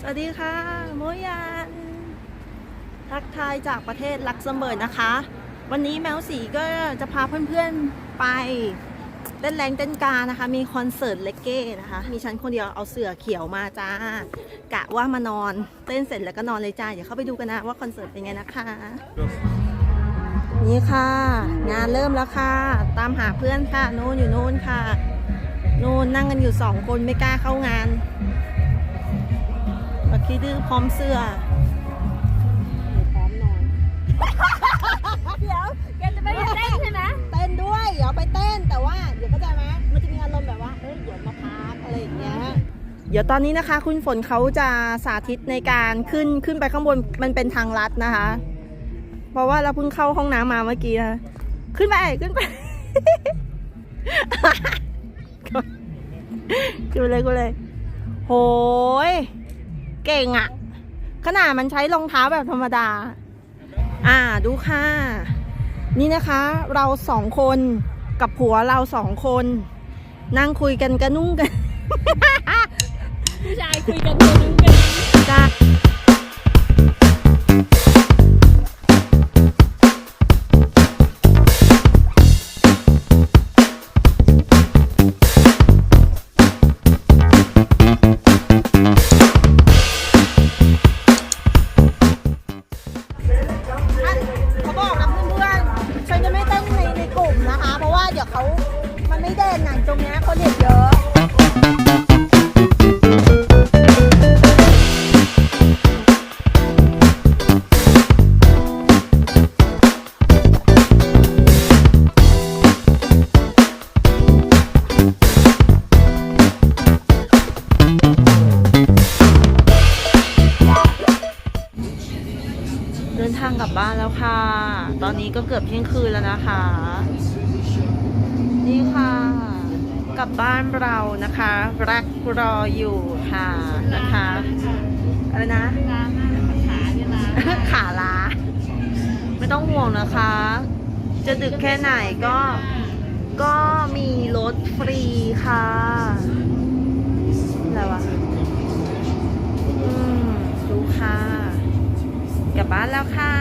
สวัสดีค่ะ โมยัน ทักทายจากประเทศลักเซมเบิร์กนะคะ วันนี้แมวสีก็จะพาเพื่อนๆไปเต้นแรงเต้นกานะคะ มีคอนเสิร์ตเลกเก้นะคะ มีฉันคนเดียวเอาเสือเขียวมาจ้า กะว่ามานอนเต้นเสร็จแล้วก็นอนเลยจ้า เดี๋ยวเข้าไปดูกันนะว่าคอนเสิร์ตเป็นไงนะคะ นี่ค่ะ งานเริ่มแล้วค่ะ ตามหาเพื่อนค่ะนู่นอยู่นู่นค่ะนู่นนั่งกันอยู่สองคนไม่กล้าเข้างาน ดื้อพร้อมเสื้อพร้อมนอน เดี๋ยวแกจะไม่ได้เต้นใช่ไหมเต้นด้วยเดี๋ยวไปเต้นแต่ว่าเดี๋ยวก็จะไหมมันจะมีอารมณ์แบบว่าเอ้ยเดี๋ยวมาพักอะไรอย่างเงี้ยเดี๋ยวตอนนี้นะคะ คุณฝนเขาจะสาธิตในการขึ้นขึ้นไปข้างบนมันเป็นทางลัดนะคะ เพราะว่าเราเพิ่งเข้าห้องน้ำมาเมื่อกี้นะขึ้นไปขึ้นไปขึ้นไปเลยขึ้นไปเลย โหย เก่งอะขนาดมันใช้รองเท้าแบบธรรมดา อ่าดูค่ะ นี่นะคะ เราสองคนกับผัวเราสองคน นั่งคุยกันกระนุ่งกัน ผู้ชายคุยกันตัวนึง เขามันไม่เด่นหนังตรงนี้คนเห็นเยอะเดินทางกลับบ้านแล้วค่ะ ตอนนี้ก็เกือบเที่ยงคืนแล้วนะคะ กลับบ้านเรานะคะ รักรออยู่ค่ะนะคะอะไรนะลามาขาเนี่ยลาขาล้าไม่ต้องห่วงนะคะ จะดึกแค่ไหนก็ ก็มีรถฟรีค่ะอะไรวะอืมดูค่ะ กลับบ้านแล้วค่ะ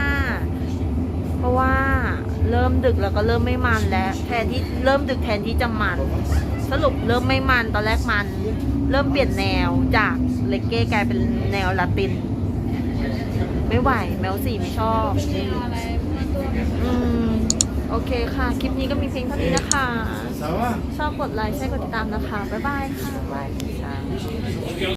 เพราะว่าเริ่มดึกแล้วก็เริ่มไม่มันแล้ว แทนที่เริ่มดึกแทนที่จะมัน สรุปเริ่มไม่มันตอนแรกมัน เริ่มเปลี่ยนแนวจากเลกเก้กลายเป็นแนวลาติน ไม่ไหวแมวสี่ไม่ชอบไม่เอาอะไรมาตัวอืมโอเคค่ะ คลิปนี้ก็มีเพียงเท่านี้นะคะ ชอบกดไลค์ใช่กดติดตามนะคะ บ๊ายบายค่ะบ๊ายบายค่ะ